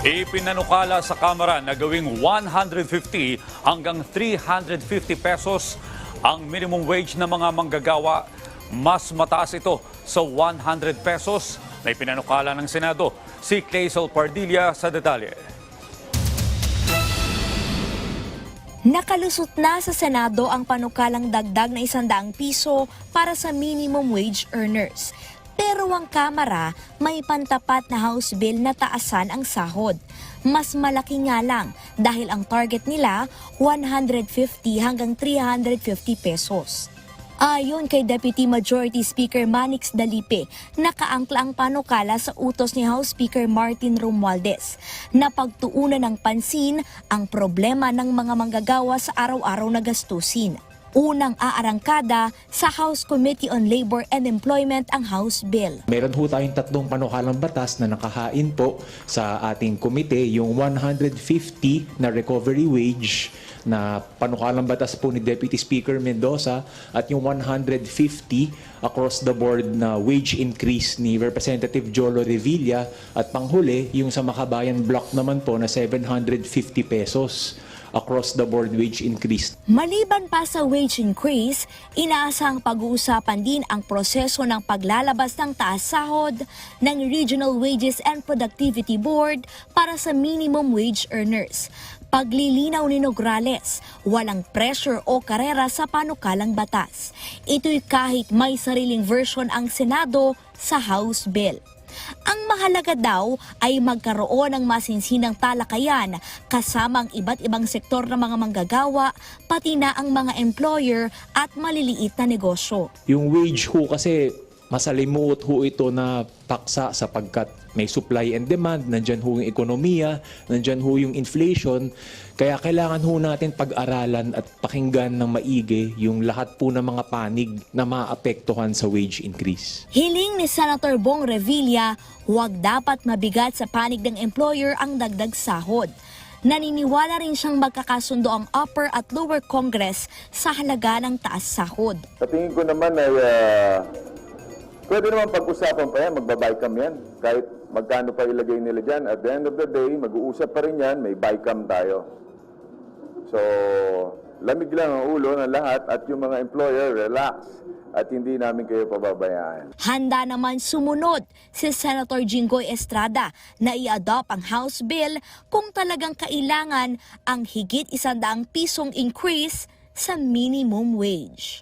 Ipinanukala sa Kamara na gawing 150 hanggang 350 pesos ang minimum wage ng mga manggagawa. Mas mataas ito sa 100 pesos na ipinanukala ng Senado. Si Clazel Pardilla sa detalye. Nakalusot na sa Senado ang panukalang dagdag na isandaang piso para sa minimum wage earners. Pero ang Kamara may pantapat na House Bill na taasan ang sahod. Mas malaki nga lang dahil ang target nila 150 hanggang 350 pesos. Ayon kay Deputy Majority Speaker Manix Dalipe, nakaangkla ang panukala sa utos ni House Speaker Martin Romualdez na pagtuunan ng pansin ang problema ng mga manggagawa sa araw-araw na gastusin. Unang aarangkada sa House Committee on Labor and Employment ang House Bill. Meron ho tayong tatlong panukalang batas na nakahain po sa ating komite, yung 150 na recovery wage na panukalang batas po ni Deputy Speaker Mendoza at yung 150 across the board na wage increase ni Representative Jolo Revilla at panghuli yung sa Makabayan Block naman po na 750 pesos across the board wage increase. Maliban pa sa wage increase, inaasang pag-uusapan din ang proseso ng paglalabas ng taas sahod ng Regional Wages and Productivity Board para sa minimum wage earners. Paglilinaw ni Nograles, walang pressure o karera sa panukalang batas. Ito'y kahit may sariling version ang Senado sa House Bill. Ang mahalaga daw ay magkaroon ng masinsinang talakayan kasama ang iba't ibang sektor ng mga manggagawa, pati na ang mga employer at maliliit na negosyo. Yung wage ho kasi masalimuot ho ito na paksa sapagkat may supply and demand, nandyan ho yung ekonomiya, nandyan ho yung inflation. Kaya kailangan ho natin pag-aralan at pakinggan ng maigi yung lahat po ng mga panig na maapektuhan sa wage increase. Hiling ni Senator Bong Revilla, huwag dapat mabigat sa panig ng employer ang dagdag sahod. Naniniwala rin siyang magkakasundo ang upper at lower congress sa halaga ng taas sahod. Sa tingin ko naman ay ah, pwede naman pag-usapan pa yan, magbabicam yan. Kahit magkano pa ilagay nila dyan, at the end of the day, mag-uusap pa rin yan, may bicam tayo. So, lamig lang ang ulo ng lahat at yung mga employer, relax. At hindi namin kayo pababayaan. Handa naman sumunod si Senator Jinggoy Estrada na i-adopt ang House Bill kung talagang kailangan ang higit isandaang pisong increase sa minimum wage.